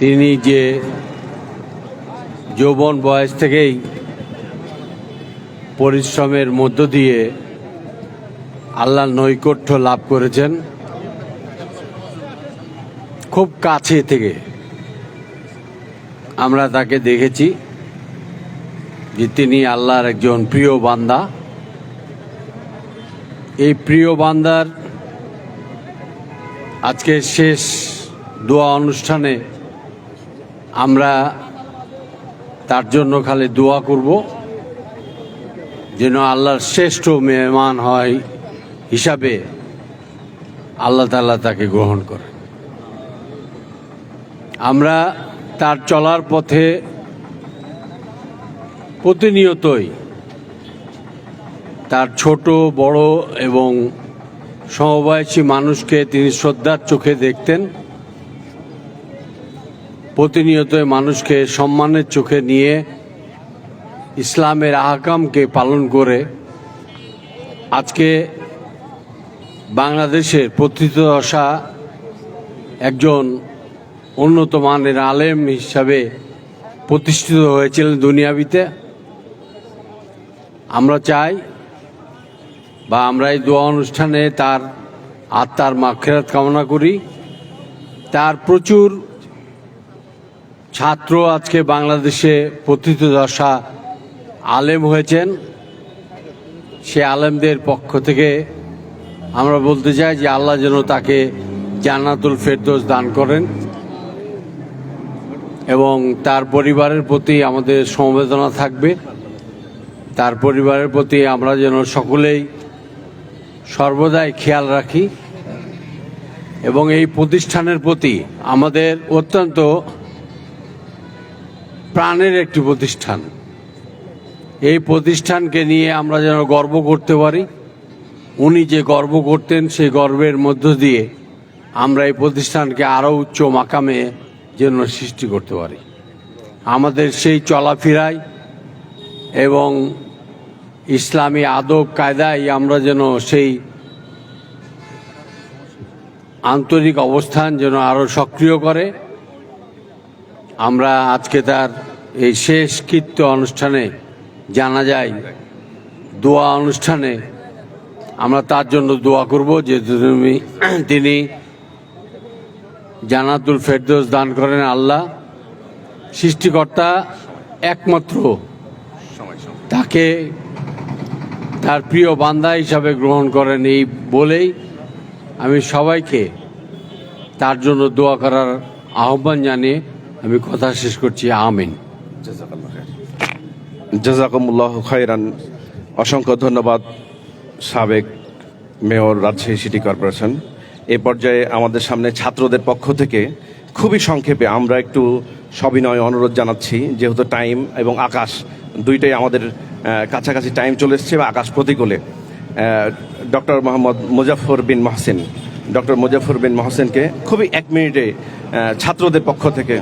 তিনি যে যৌবন বয়স থেকেই পরিশ্রমের মধ্য দিয়ে আল্লাহর নৈকট্য লাভ করেছেন, খুব কাছে থেকে আমরা তাকে দেখেছি যে তিনি আল্লাহর একজন প্রিয় বান্দা। এই প্রিয় বান্দার আজকে শেষ দোয়া অনুষ্ঠানে আমরা তার জন্য খালি দোয়া করব যেন আল্লাহর শ্রেষ্ঠ মেহমান হয় হিসাবে আল্লাহ তাল্লাহ তাকে গ্রহণ করে। আমরা তার চলার পথে প্রতিনিয়তই তার ছোট, বড় এবং সমবয়সী মানুষকে তিনি শ্রদ্ধার চোখে দেখতেন। প্রতিনিয়তই মানুষকে সম্মানের চোখে নিয়ে ইসলামের আহকামকে পালন করে আজকে বাংলাদেশের প্রথিতদশা একজন উন্নত মানের আলেম হিসাবে প্রতিষ্ঠিত হয়েছিলেন দুনিয়াবিতে। আমরা চাই বা আমরা এই দোয়া অনুষ্ঠানে তার আত্মার মাখেরাত কামনা করি। তার প্রচুর ছাত্র আজকে বাংলাদেশে প্রথিত দশা আলেম হয়েছেন। সে আলেমদের পক্ষ থেকে আমরা বলতে চাই যে আল্লাহ যেন তাকে জান্নাতুল ফেরদৌস দান করেন এবং তার পরিবারের প্রতি আমাদের সমবেদনা থাকবে। তার পরিবারের প্রতি আমরা যেন সকলেই সর্বদাই খেয়াল রাখি এবং এই প্রতিষ্ঠানের প্রতি আমাদের অত্যন্ত প্রাণের একটি প্রতিষ্ঠান। এই প্রতিষ্ঠানকে নিয়ে আমরা যেন গর্ব করতে পারি, উনি যে গর্ব করতেন সেই গর্বের মধ্য দিয়ে আমরা এই প্রতিষ্ঠানকে আরও উচ্চ মাকামে যেন সৃষ্টি করতে পারি। আমাদের সেই চলাফেরায় এবং ইসলামী আদব কায়দায় আমরা যেন সেই আন্তরিক অবস্থান যেন আরও সক্রিয় করে আমরা আজকে তার এই শেষ কৃত্য অনুষ্ঠানে জানা যায়, দোয়া অনুষ্ঠানে আমরা তার জন্য দোয়া করব যে তুমি, তিনি জানাতুল ফেরদৌস দান করেন আল্লাহ। সৃষ্টিকর্তা একমাত্র তাকে তার প্রিয় বান্দা হিসাবে গ্রহণ করেন এই বলেই আমি সবাইকে তার জন্য দোয়া করার আহ্বান জানিয়ে আমি কথা শেষ করছি, আমিন। জাজাকুমুল্লাহ খয়রান অসংখ্য ধন্যবাদ, সাবেক মেয়র, রাজশাহী সিটি কর্পোরেশন। এ পর্যায়ে আমাদের সামনে ছাত্রদের পক্ষ থেকে খুবই সংক্ষেপে আমরা একটু সবিনয় অনুরোধ জানাচ্ছি, যেহেতু টাইম এবং আকাশ দুইটাই আমাদের কাছাকাছি টাইম চলে এসছে বা আকাশ প্রতিকূলে। ডক্টর মোহাম্মদ মুজাফর বিন মহসিন ডক্টর মুজাফর বিন মহসিনকে খুবই এক মিনিটে ছাত্রদের পক্ষ থেকে।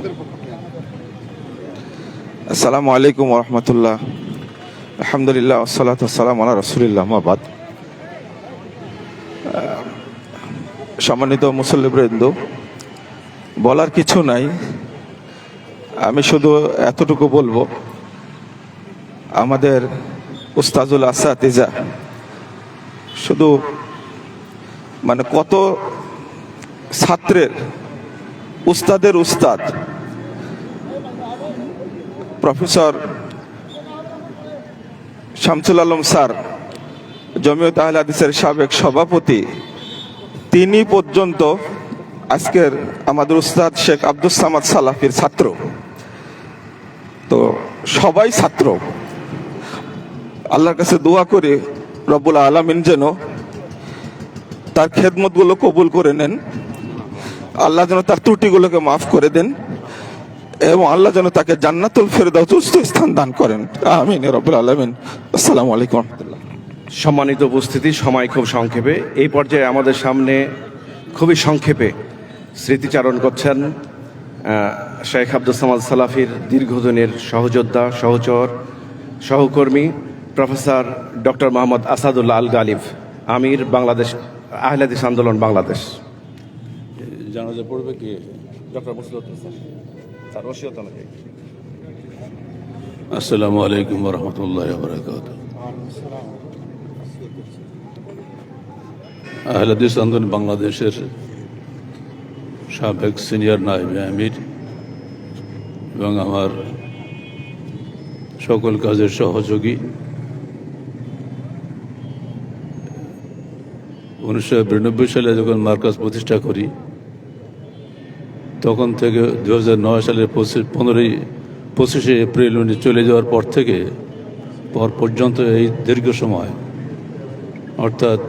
আসসালামু আলাইকুম রহমতুল্লাহ। আলহামদুলিল্লাহ আসসালাত আসসালাম আল্লাহ রসুলিল্লাহ মাবাদ সম্মানিত মুসল্লিবৃন্দ বলার কিছু নাই। আমি শুধু এতটুকু বলব, আমাদের উস্তাজুল আসাতিজা শুধু মানে কত ছাত্রের উস্তাদের উস্তাদ? প্রফেসর শামসুল আলম স্যার, জমিয়ত আহলে হাদিসের সাবেক সভাপতি, তিনি পর্যন্ত আজকের আমাদের উস্তাদ শেখ আব্দুল সামাদ সালাফির ছাত্র। তো সবাই ছাত্র। আল্লাহর কাছে দোয়া করে, রব্বুল আলমিন যেন তার খেদমতগুলো কবুল করে নেন। আল্লাহ যেন তার ত্রুটিগুলোকে মাফ করে দেন এবং আল্লাহ যেন তাকে জান্নাতুল ফেরদাউস উচ্চ স্থান দান করেন। আমিন রব্বুল আলমিন। আসসালামু আলাইকুম। সম্মানিত উপস্থিতি, সময় খুব সংক্ষেপে। এই পর্যায়ে আমাদের সামনে খুবই সংক্ষেপে স্মৃতিচারণ করছেন শেখ আব্দুল সামাদ সালাফির দীর্ঘদিনের সহযোদ্ধা, সহচর, সহকর্মী প্রফেসর ডক্টর মোহাম্মদ আসাদুল্লাহ আল গালিব, আমির বাংলাদেশ আহলাদিস আন্দোলন বাংলাদেশ। জানাজা পড়বে কি? ডক্টর মুসলিম তার আসসালামু আলাইকুম রহমতুল্লাহ বরকাত আহলাদিস আন্দোলন বাংলাদেশের সাবেক সিনিয়র নায়েব আমির এবং আমার সকল কাজের সহযোগী উনিশশো বিরানব্বই সালে যখন মার্কাজ প্রতিষ্ঠা করি, তখন থেকে দুহাজার নয় সালের পঁচিশ, পনেরোই, পঁচিশে এপ্রিল উনি চলে যাওয়ার পর থেকে, পর পর্যন্ত এই দীর্ঘ সময়, অর্থাৎ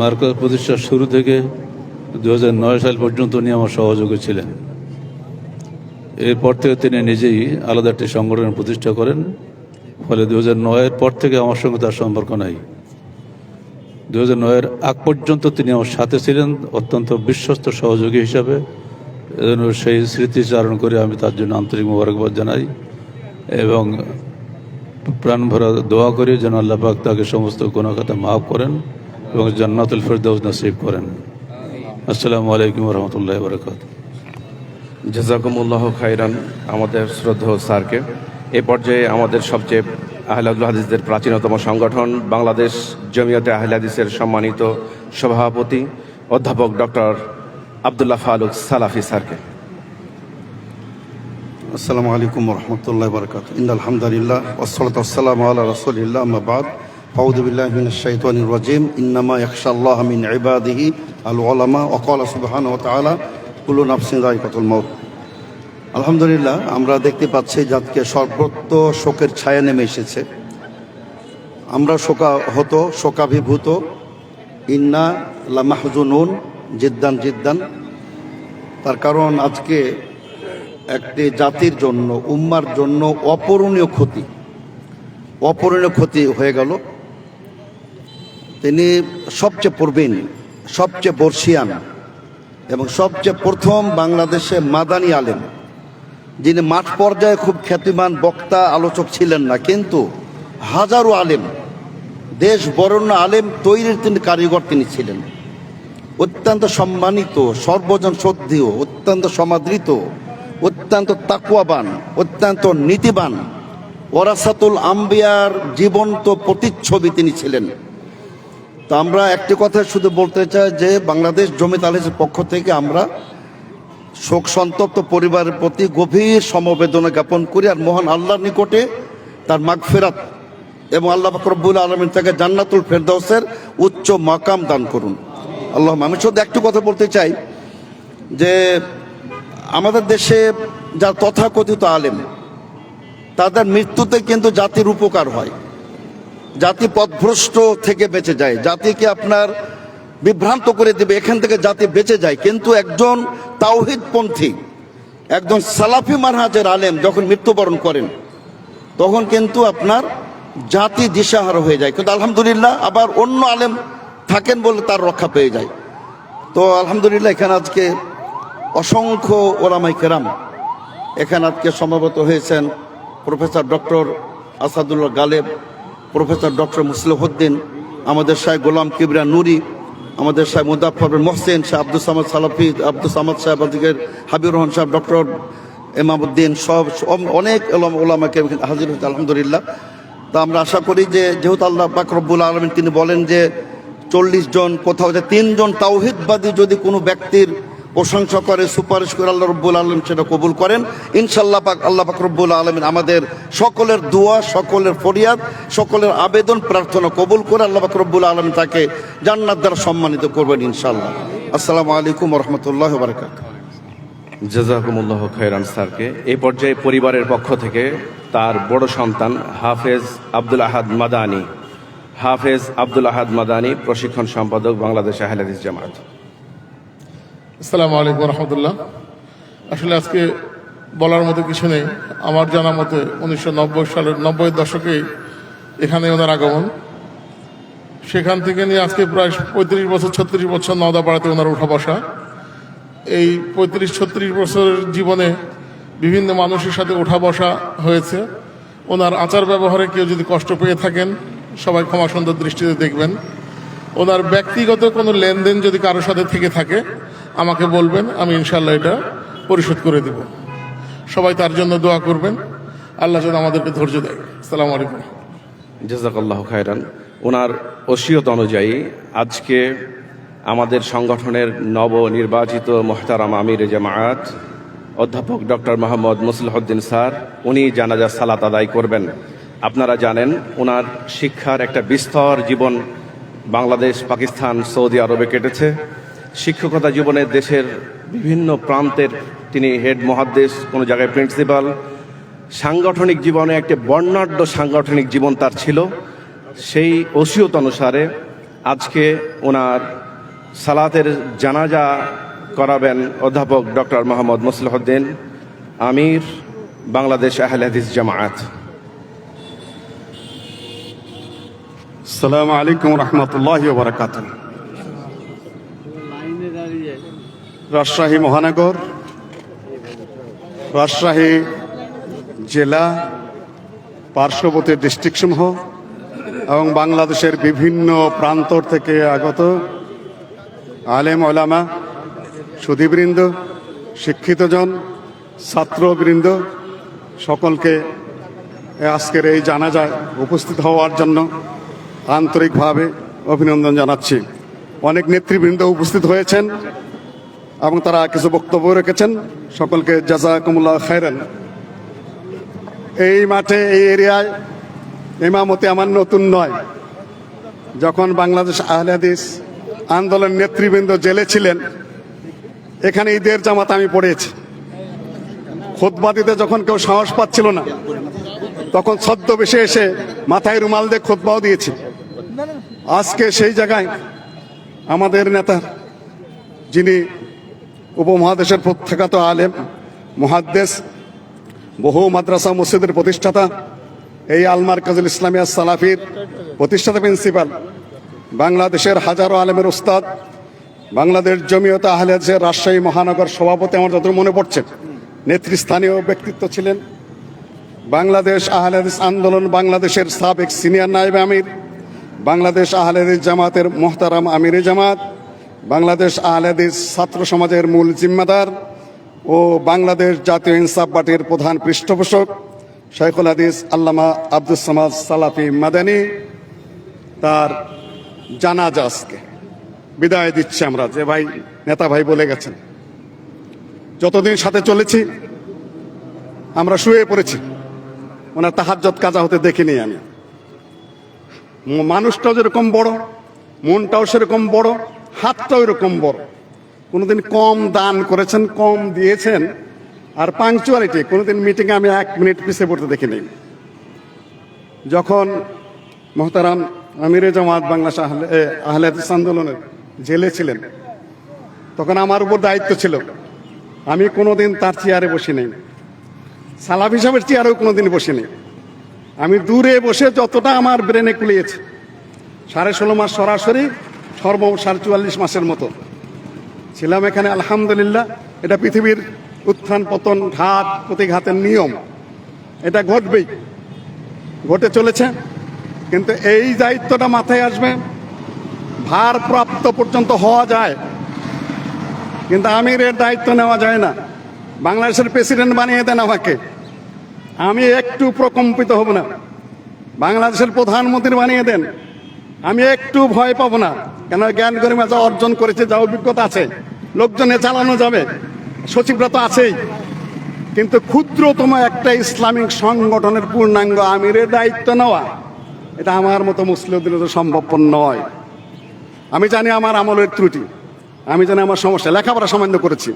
মার্কাজ প্রতিষ্ঠার শুরু থেকে দু হাজার নয় সাল পর্যন্ত উনি আমার সহযোগী ছিলেন। এরপর থেকে তিনি নিজেই আলাদা একটি সংগঠন প্রতিষ্ঠা করেন, ফলে দু হাজার পর থেকে আমার সঙ্গে তার সম্পর্ক নাই। দু হাজার নয়ের আগ পর্যন্ত তিনি আমার সাথে ছিলেন, অত্যন্ত বিশ্বস্ত সহযোগী হিসাবে। এজন্য সেই স্মৃতিচারণ করে আমি তার জন্য আন্তরিক মোবারকবাদ জানাই এবং প্রাণ ভরা দোয়া করি যেন আল্লাহ পাক তাকে সমস্ত কোনো গুণাখাতা মাফ করেন এবং জান্নাতুল ফেরদৌস নাসিব করেন। আসসালামু আলাইকুম রহমতুল্লাহ বরকাত জাজাকুমুল্লাহ খাইরান আমাদের শ্রদ্ধেয় স্যারকে। এ পর্যায়ে আমাদের সবচেয়ে আহলাদুল হাদিসদের প্রাচীনতম সংগঠন, বাংলাদেশ জমিয়তে আহলে হাদিসের সম্মানিত সভাপতি, অধ্যাপক ডক্টর আবদুল্লাহ ফালুক সালাফি স্যারকে। আসসালামু আলাইকুম রহমতুল্লাহ বরকাত ইন আলহামদুলিল্লাহ ওসলাত আল্লাহ রসুলিল্লাহ আহমাবাদ ফাউদুবিল্লাহ মিন শাইতানির রাজিম। ইন্নামা ইয়াখশাল্লাহ মিন ইবাদিহি আল ওয়া তাআলা, কুল্লু নাফসিন যায়কাতুল মাউত। আলহামদুলিল্লাহ, আমরা দেখতে পাচ্ছি আজকে সর্বত্র শোকের ছায়া নেমে এসেছে। আমরা শোকা হতো, শোকাভিভূত। ইন্না লামাহজুনুন, জিদ্দান জিদ্দান। তার কারণ আজকে একটি জাতির জন্য, উম্মার জন্য অপূরণীয় ক্ষতি। অপূরণীয় ক্ষতি হয়ে গেল। তিনি সবচেয়ে প্রবীণ, সবচেয়ে বর্ষিয়ান এবং সবচেয়ে প্রথম বাংলাদেশে মাদানী আলেম। যিনি মাঠ পর্যায়ে খুব খ্যাতিমান বক্তা, আলোচক ছিলেন না, কিন্তু হাজারো আলেম, দেশ বরণ্য আলেম তৈরির তিনি কারিগর তিনি ছিলেন। অত্যন্ত সম্মানিত, সর্বজন শ্রদ্ধেয়, অত্যন্ত সমাদৃত, অত্যন্ত তাকুয়াবান, অত্যন্ত নীতিবান, ওরাসাতুল আম্বিয়ার জীবন্ত প্রতিচ্ছবি তিনি ছিলেন। তো আমরা একটি কথা শুধু বলতে চাই যে, বাংলাদেশ জমিত আলহের পক্ষ থেকে আমরা শোক সন্তপ্ত পরিবারের প্রতি গভীর সমবেদনা জ্ঞাপন করি আর মহান আল্লাহর নিকটে তার মাগফেরাত এবং আল্লাহ ফকরবুল আলমিন তাকে জান্নাতুল ফেরদৌসের উচ্চ মাকাম দান করুন। আল্লাহ আমি শুধু একটু কথা বলতে চাই যে আমাদের দেশে যা তথাকথিত আলেম, তাদের মৃত্যুতে কিন্তু জাতির উপকার হয়। জাতি পথভ্রষ্ট থেকে বেঁচে যায়। জাতিকে আপনার বিভ্রান্ত করে দেবে, এখান থেকে জাতি বেঁচে যায়। কিন্তু একজন তাওহিদপন্থী, একজন সালাফি মারহাজের আলেম যখন মৃত্যুবরণ করেন, তখন কিন্তু আপনার জাতি দিশাহারা হয়ে যায়। কিন্তু আলহামদুলিল্লাহ আবার অন্য আলেম থাকেন বলে তার রক্ষা পেয়ে যায়। তো আলহামদুলিল্লাহ এখানে আজকে অসংখ্য ওলামাই কেরাম এখানে আজকে সমাবেত হয়েছেন। Professor doctor Asadullah Galib, professor doctor Muslihuddin, আমাদের শাহ গোলাম কিবরা নুরি আমাদের সাহেব মুদাফর মোহসেন শাহ আব্দুল সামাদ সালাফি, আব্দুল সামাদ সাহেব আজকের হাবিব রহমান সাহেব, ডক্টর এমামুদ্দিন, সব অনেক ওলাম- ওলামাকে হাজির হয়েছে, আলহামদুলিল্লাহ। তা আমরা আশা করি যে, যেহেতু আল্লাহ পাক রব্বুল আলমিন তিনি বলেন যে, চল্লিশ জন, কোথাও যে তিনজন তাওহিদবাদী যদি কোনো ব্যক্তির প্রশংসা করে, সুপারিশ করে আল্লাহ রব্বুল আলম সেটা কবুল করেন। ইনশাল্লাহ পাক আল্লাহ পাক রব্বুল আলমিন আমাদের সকলের দোয়া, সকলের ফরিয়াদ, সকলের আবেদন, প্রার্থনা কবুল করে আল্লাহ পাক রব্বুল আলমিন তাকে জান্নাত দ্বারা সম্মানিত করবেন ইনশাল্লাহ আসসালামু আলাইকুম রহমতুল্লাহ বারকাত জাজাকুমুল্লাহ খাইরান স্যারকে। এই পর্যায়ে পরিবারের পক্ষ থেকে তার বড় সন্তান হাফেজ আব্দুল আহাদ মাদানি। হাফেজ আব্দুল আহাদ মাদানি, প্রশিক্ষণ সম্পাদক বাংলাদেশ আহলে হাদিস জামাত। আসসালামু আলাইকুম রহমতুল্লাহ। আসলে আজকে বলার মতো কিছু নেই। আমার জানা মতে উনিশশো নব্বই সালের নব্বই দশকে এখানে ওনার আগমন। সেখান থেকে নিয়ে আজকে প্রায় পঁয়ত্রিশ বছর, ছত্রিশ বছর নওদাপাড়াতে ওনার উঠা বসা। এই পঁয়ত্রিশ, ছত্রিশ বছরের জীবনে বিভিন্ন মানুষের সাথে উঠা বসা হয়েছে। ওনার আচার ব্যবহারে কেউ যদি কষ্ট পেয়ে থাকেন, সবাই ক্ষমা সুন্দর দৃষ্টিতে দেখবেন। ওনার ব্যক্তিগত কোনো লেনদেন যদি কারোর সাথে থেকে থাকে আমাকে বলবেন, আমি ইনশাল্লাহ এটা পরিশোধ করে দেব। সবাই তার জন্য দোয়া করবেন। আল্লাহ যেন আমাদেরকে ধৈর্য দেয়। আসসালামু আলাইকুম। জাজাকাল্লাহ খায়রান। ওনার ওসিয়ত অনুযায়ী আজকে আমাদের সংগঠনের নবনির্বাচিত মোহতারাম আমির জামায়াত অধ্যাপক ডক্টর মোহাম্মদ মুসলিহদ্দিন স্যার, উনি জানাজা সালাত আদায় করবেন। আপনারা জানেন ওনার শিক্ষার একটা বিস্তর জীবন বাংলাদেশ, পাকিস্তান, সৌদি আরবে কেটেছে। শিক্ষকতা জীবনে দেশের বিভিন্ন প্রান্তের তিনি হেড মহাদেশ, কোনো জায়গায় প্রিন্সিপাল। সাংগঠনিক জীবনে একটি বর্ণাঢ্য সাংগঠনিক জীবন তার ছিল। সেই ওসিয়ত অনুসারে আজকে ওনার সালাতের জানাজা করাবেন অধ্যাপক ডক্টর মোহাম্মদ মুসলিহদ্দিন আমির, বাংলাদেশ আহল হাদিস জামায়াত। সালামু আলাইকুম রহমতুল্লাহ বারকাতুল্লাহ রাজশাহী মহানগর, রাজশাহী জেলা, পার্শ্ববর্তী ডিস্ট্রিক্টসমূহ এবং বাংলাদেশের বিভিন্ন প্রান্তর থেকে আগত আলেম ওলামা সুদীবৃন্দ শিক্ষিতজন, ছাত্রবৃন্দ সকলকে আজকের এই জানাজায় উপস্থিত হওয়ার জন্য আন্তরিকভাবে অভিনন্দন জানাচ্ছি। অনেক নেতৃবৃন্দ উপস্থিত হয়েছেন। এবং তারা কিছু বক্তব্য রেখেছেন। সকলকে জাজাকুমুল্লাহ খায়রান। এই মাঠে, এই এরিয়ায় ইমামতি আমার নতুন নয়। যখন বাংলাদেশ আহলে হাদিস আন্দোলন নেতৃবৃন্দ জেলে ছিলেন, এখানে ঈদের জামাত আমি পড়েছি। খোদবা দিতে যখন কেউ সাহস পাচ্ছিল না, তখন ছদ্মবেশে এসে মাথায় রুমাল দিয়ে খোদবাও দিয়েছি। আজকে সেই জায়গায় আমাদের নেতা যিনি উপমহাদেশের প্রখ্যাত আলেম মহাদ্দেশ বহু মাদ্রাসা, মসজিদের প্রতিষ্ঠাতা, এই আলমার কাজুল ইসলামিয়া সালাফির প্রতিষ্ঠাতা প্রিন্সিপাল, বাংলাদেশের হাজারো আলেমের উস্তাদ, বাংলাদেশ জমিয়ত আহলে হাদিসের রাজশাহী মহানগর সভাপতি আমার যত মনে পড়ছে, নেতৃস্থানীয় ব্যক্তিত্ব ছিলেন, বাংলাদেশ আহলেদিস আন্দোলন বাংলাদেশের সাবেক সিনিয়র নায়েব আমির, বাংলাদেশ আহলেদিস জামাতের মোহতারাম আমিরে জামাত বাংলাদেশ আহলেদিস ছাত্র সমাজের মূল জিম্মাদার ও বাংলাদেশ জাতীয় ইনসাফ পার্টির প্রধান পৃষ্ঠপোষক শেখুল হাদিস আল্লামা আব্দুল সামাদ সালাফি মাদানী তার জানাজা আজকে। বিদায় দিচ্ছি আমরা, যে ভাই নেতা ভাই বলে গেছেন। যতদিন সাথে চলেছি, আমরা শুয়ে পড়েছি। ওনার তাহাজ্জত কাজা হতে দেখিনি আমি। মানুষটাও যেরকম বড়, মনটাও সেরকম বড় হাতটাও এরকম বড়। কোনোদিন কম দান করেছেন, কম দিয়েছেন, আর পাংচুয়ালিটি কোনোদিন মিটিংয়ে আমি এক মিনিট পিছিয়ে পড়তে দেখিনি। যখন মোহতারাম আমিরে জামাত বাংলাদেশ আহলে হাদিস আন্দোলনের জেলে ছিলেন, তখন আমার উপর দায়িত্ব ছিল, আমি কোনোদিন তার চেয়ারে বসি নাই। সালাফ হিসাবের চেয়ারেও কোনোদিন বসিনি আমি দূরে বসে যতটা আমার ব্রেনে কুলিয়েছে, সাড়ে ষোলো মাস সরাসরি সর্ব সাড়ে চুয়াল্লিশ মাসের মতো। ছিলাম এখানে, আলহামদুলিল্লাহ, এটা পৃথিবীর উত্থান পতন ঘাত প্রতিঘাতের নিয়ম। এটা ঘটবেই, ঘটে চলেছে, কিন্তু এই দায়িত্বটা মাথায় আসবে, ভারপ্রাপ্ত পর্যন্ত হওয়া যায়। কিন্তু আমির এর দায়িত্ব নেওয়া যায় না। বাংলাদেশের প্রেসিডেন্ট বানিয়ে দেন আমাকে। আমি একটু প্রকম্পিত হব না। বাংলাদেশের প্রধানমন্ত্রী বানিয়ে দেন। আমি একটু ভয় পাবো না। কেন জ্ঞান গরিমা যা অর্জন করেছে, যা অভিজ্ঞতা আছে, লোকজনে চালানো যাবে। সচিবরা তো আছেই। কিন্তু ক্ষুদ্রতম একটা ইসলামিক সংগঠনের পূর্ণাঙ্গ আমিরের দায়িত্ব নেওয়া, এটা আমার মতো মুসলিমদের তো সম্ভবপর নয়। আমি জানি আমার আমলের ত্রুটি। আমি জানি আমার সমস্যা। লেখাপড়া সামান্য করেছি।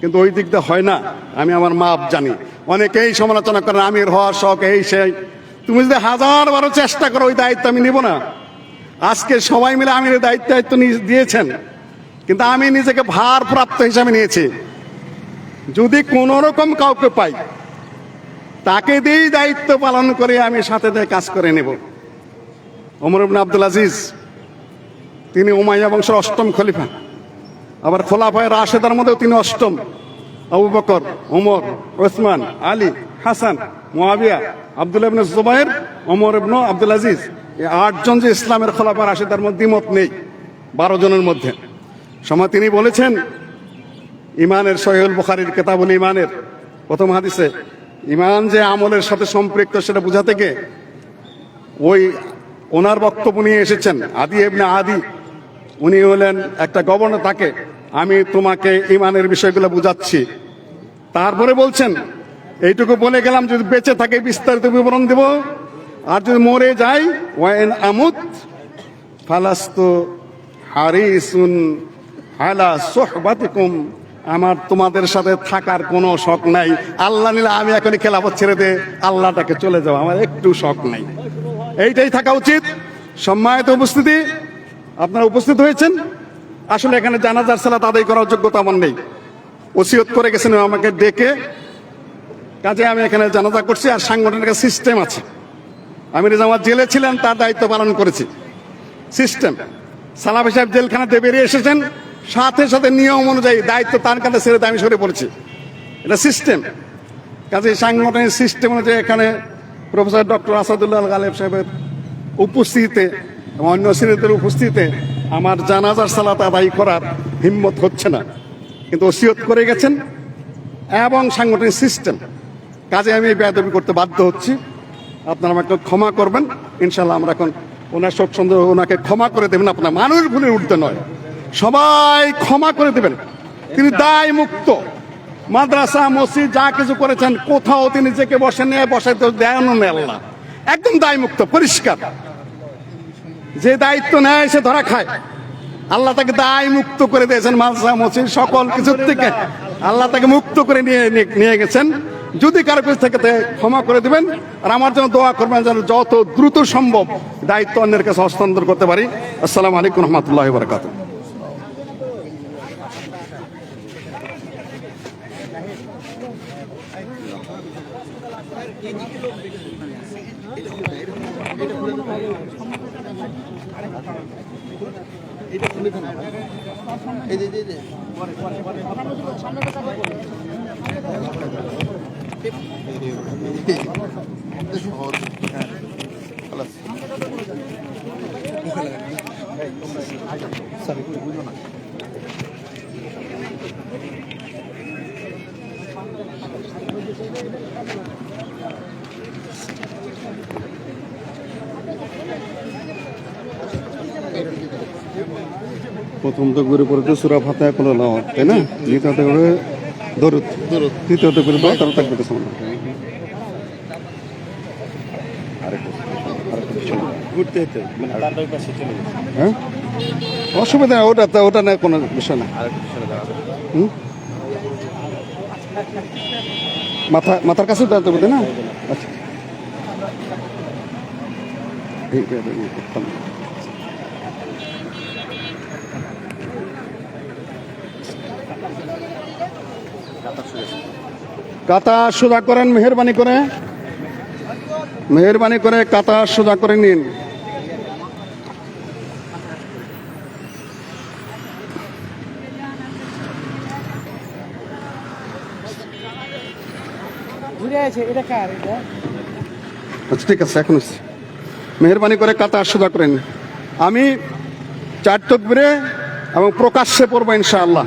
কিন্তু ওই দিক দিয়ে হয় না। আমি আমার মাপ জানি। অনেকেই সমালোচনা করেন, আমির হওয়ার শখ এই সেই। তুমি যদি হাজার বারো চেষ্টা করো, ওই দায়িত্ব আমি নিব না। আজকে সবাই মিলে আমির দায়িত্ব দায়িত্ব দিয়েছেন। কিন্তু আমি নিজেকে ভারপ্রাপ্ত হিসাবে নিয়েছি। যদি কোনো রকম কাউকে পাই, তাকে দিয়েই দায়িত্ব পালন করে আমি সাথে কাজ করে নেব। ওমর আব্দুল আজিজ, তিনি উমাইয়া বংশের অষ্টম খলিফা। আবার খোলাফায় রাশেদার মধ্যেও তিনি অষ্টম। আবু বকর, ওমর, ওসমান, আলী, হাসান মোয়াবিয়া আব্দুল ইবনে জুবাইর, ওমর আব্দুল আজিজ। আটজন যে ইসলামের খোলাফা রাশেদার মধ্যে দ্বিমত নেই, বারো জনের মধ্যে। সময় তিনি বলেছেন, ইমানের সহিউল বুখারীর কেতাবুল ইমানের প্রথম হাদিসে, ইমান যে আমলের সাথে সম্পৃক্ত সেটা বোঝা থেকে ওই ওনার বক্তব্য নিয়ে এসেছেন, আদি এবনে আদি। উনি হলেন একটা গভর্নর, তাকে আমি তোমাকে ইমানের বিষয়গুলো বুঝাচ্ছি। তারপরে বলছেন, এইটুকু বলে গেলাম, যদি বেঁচে থাকে বিস্তারিত বিবরণ দেব। আর যদি মরে যাই, ওয়াইন আমুত, ফালাস্তু হারিসুন আলা সোহবাতিকুম। আমার তোমাদের সাথে থাকার কোনো শখ নাই। আল্লাহ নিলে আমি এখনই খেলাফত ছেড়ে দে, আল্লাহটাকে চলে যাও, আমার একটু শখ নাই। এইটাই থাকা উচিত। সম্মানিত উপস্থিতি, আপনারা উপস্থিত হয়েছেন? আসলে এখানে জানাজার সালাত আদায় করার যোগ্যতা আমার নেই। ওসিয়ত করে গেছেন, আমাকে ডেকে। কাজে আমি এখানে জানাজা করছি, আর সাংগঠনিক সিস্টেম আছে। আমি আমার জেলে ছিলেন, তার দায়িত্ব পালন করেছি। সিস্টেম সালাফি সাহেব জেলখানাতে বেরিয়ে এসেছেন, সাথে সাথে নিয়ম অনুযায়ী দায়িত্ব তার কাছে ছেড়ে আমি সরে পড়েছি। এটা সিস্টেম কাজে সাংগঠনিক সিস্টেম অনুযায়ী এখানে প্রফেসর ডক্টর আসাদুল্লাহ গালেব সাহেবের উপস্থিতিতে এবং অন্য শ্রেণীদের উপস্থিতিতে আমার জানাজার সালাত আদায় করার হিম্মত হচ্ছে না। কিন্তু ওসিয়ত করে গেছেন এবং সাংগঠনিক সিস্টেম কাজে আমি বেয়াদবি করতে বাধ্য হচ্ছি। আপনারা আমাকে ক্ষমা করবেন। ইনশাল্লাহ আমরা এখন ওনার শোক সন্দেহ ওনাকে ক্ষমা করে দেবেন। আপনার মানুষ ভুলে উঠতে নয়। সবাই ক্ষমা করে দেবেন। তিনি দায় মুক্ত। মাদ্রাসা, মসজিদ, যা কিছু করেছেন, কোথাও তিনি যেকে বসে নিয়ে বসাইতে দেয় না আল্লাহ। একদম দায় মুক্ত, পরিষ্কার। যে দায়িত্ব নেয়, সে ধরা খায়। আল্লাহ তাকে দায় মুক্ত করে দিয়েছেন মাদ্রাসা, মসজিদ, সকল কিছুর থেকে। আল্লাহ তাকে মুক্ত করে নিয়ে নিয়ে গেছেন। যদি কারও কিছু থেকে ক্ষমা করে দিবেন, আর আমার জন্য দোয়া করবেন যেন যত দ্রুত সম্ভব দায়িত্ব অন্যের কাছে হস্তান্তর করতে পারি। আসসালামু আলাইকুম রহমতুল্লাহ বরকাত প্রথম তো গুরু পরে তো সুরা ফাতে কোনো নাও তাই না? দ্বিতীয়তে করে দরুদ। তৃতীয়তে করে দাও তারপর থাকবে তো সামনে ঘুরতে যেতে হ্যাঁ? অসুবিধা নেই ওটা ওটা না কোনো বিষয় না। হুম? মাথা মাথার কাছে দাঁড়াতে তাই না? আচ্ছা। ঠিক আছে কাতা সোজা করেন মেহরবানি করে। মেহরবানি করে কাতা সোজা করে নিন। ঘুরে আছে এটা কার এটা? আচ্ছা ঠিক আছে এখন হচ্ছে। মেহরবানি করে কাতা সোজা করেন আমি চার তকবিরে এবং প্রকাশ্যে পড়ব ইনশাআল্লাহ।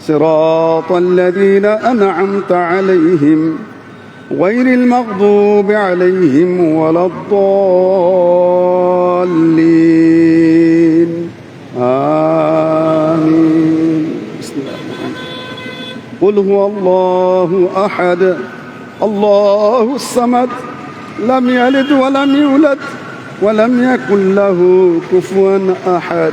صراط الذين أنعمت عليهم غير المغضوب عليهم ولا الضالين. آمين. قل هو الله أحد. الله الصمد. لم يلد ولم يولد ولم يكن له كفوا أحد.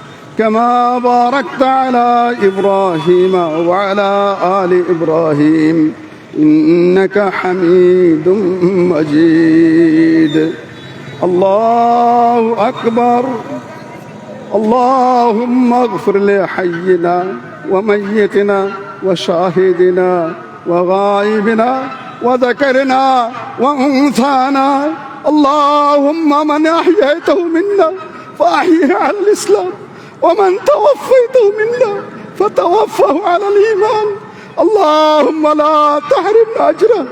كما باركت على إبراهيم وعلى آل إبراهيم إنك حميد مجيد. الله أكبر. اللهم اغفر لحينا وميتنا وشاهدنا وغائبنا وذكرنا وأنثانا. اللهم من أحييته منا فاحيه على الإسلام. ومن توفيته منا فتوفه على الإيمان. اللهم لا تحرمنا أجره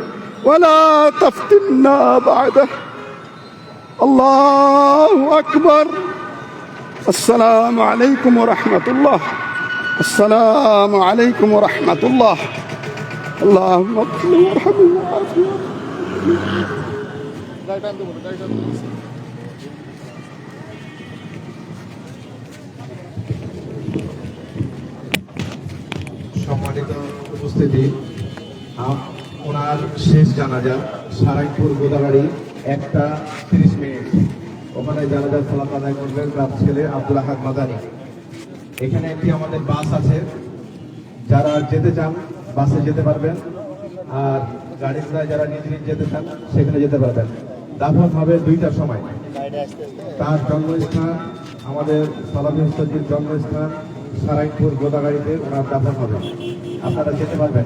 ولا تفتنا بعده. الله أكبر. السلام عليكم ورحمة الله. السلام عليكم ورحمة الله. اللهم اغفر وارحمه وعافيه উপস্থিতি। ওনার শেষ জানাজা, সারাইপুর গোদাগাড়ি একটা তিরিশ মিনিট। ওখানে জানাজার সালাত আদায় করবেন তার ছেলে আব্দুল আহাদ মাদানি। এখানে একটি আমাদের বাস আছে। যারা যেতে চান, বাসে যেতে পারবেন। আর গাড়ি ঘোড়ায় যারা নিজ নিজ যেতে চান, সেখানে যেতে পারবেন। দাফন হবে দুইটার সময়। তার জন্মস্থান, আমাদের সালামী সজির জন্মস্থান সারাইপুর গোদাগাড়িতে ওনার দাফন হবে আপনারা যেতে পারবেন।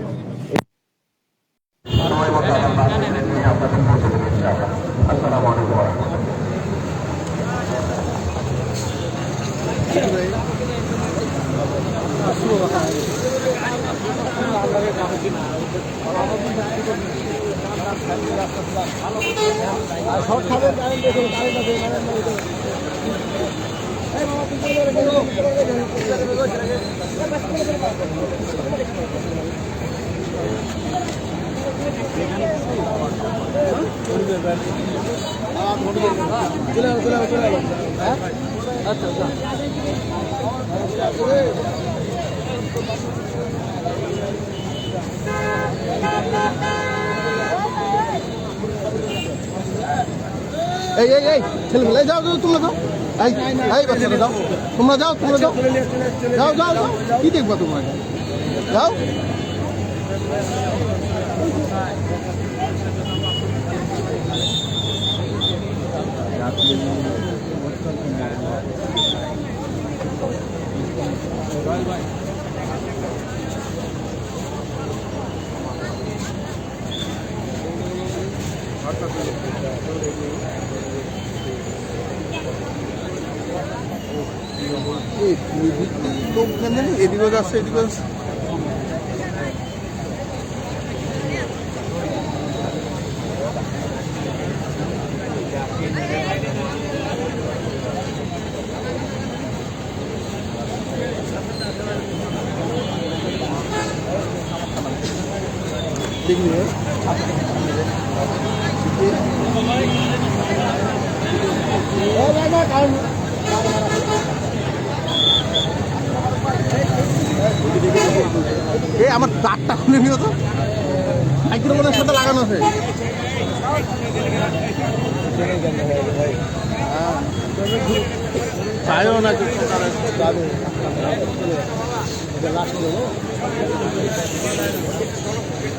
এই এই এই ছেলেমেলে যাও যাও, তোমরা যাও। এই এই বাচ্চারা যাও। তোমরা যাও তোমরা যাও। যাও যাও যাও। কি দেখবা তোমরা? যাও। লোক কেন জানি এদিকে যাচ্ছে এদিকে যাচ্ছে এই আমার তারটা খুলে নিও তো। মাইক্রোফোনের সাথে লাগানো আছে। চাইও না কিছু।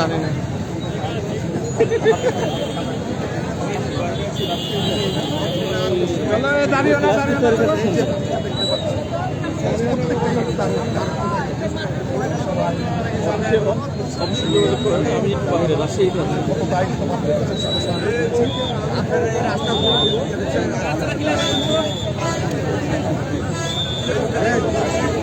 জানি না দাঁড়িয়ে না দাঁড়িয়ে এ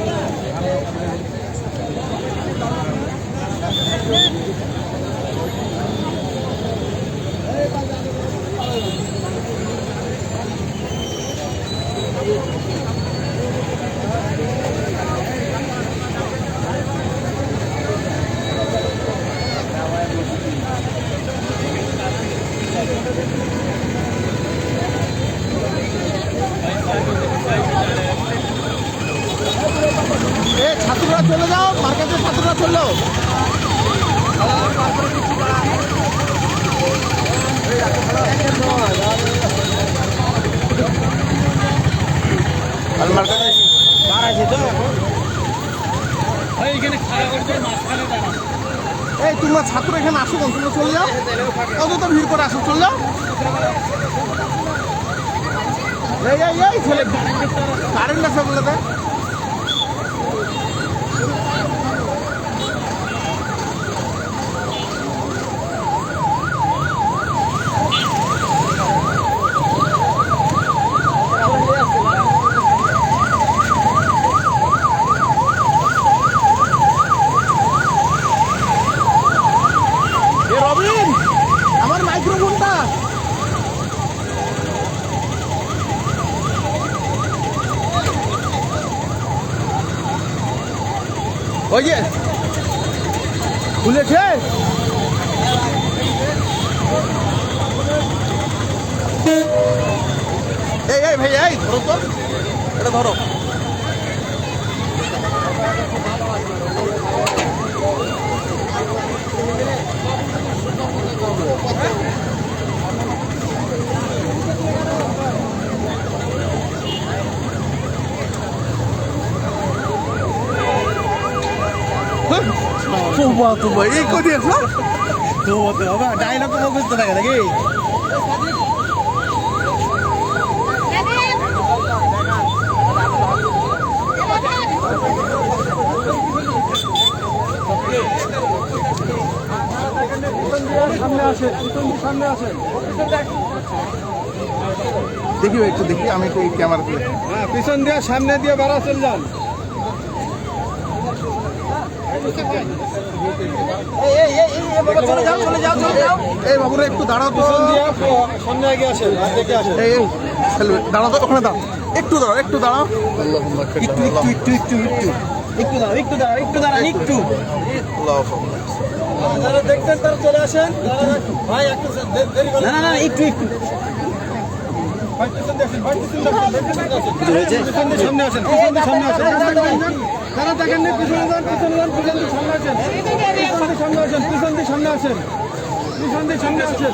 তোবা এই কই দিয়েছ তোবা তোবা ডায়লগ তো থাকে নাকি? দেখি একটু দেখি আমি একটু ক্যামেরা তুলে পিছন দিয়ে সামনে দিয়ে বাড়া চল যান। এই বাবুরা একটু দাঁড়াও তো। সামনে আগে আসেন দেখে আসেন এই দাঁড়াও তো ওখানে দাঁড়াও। একটু দাঁড়াও একটু দাঁড়াও। একটু একটু একটু একটু একটু। একটু দাঁড়াও একটু দাঁড়াও একটু দাঁড়াও একটু। যারা দেখছেন তারা চলে আসেন ভাই একটু না না একটু একটু। যারা দেখেন নি পিছনে যান পিছনে যান পিছন দিয়ে সামনে আসেন পিছন দিয়ে সামনে আসেন পিছন দিয়ে সামনে আসেন পিছন দিয়ে সামনে আসেন।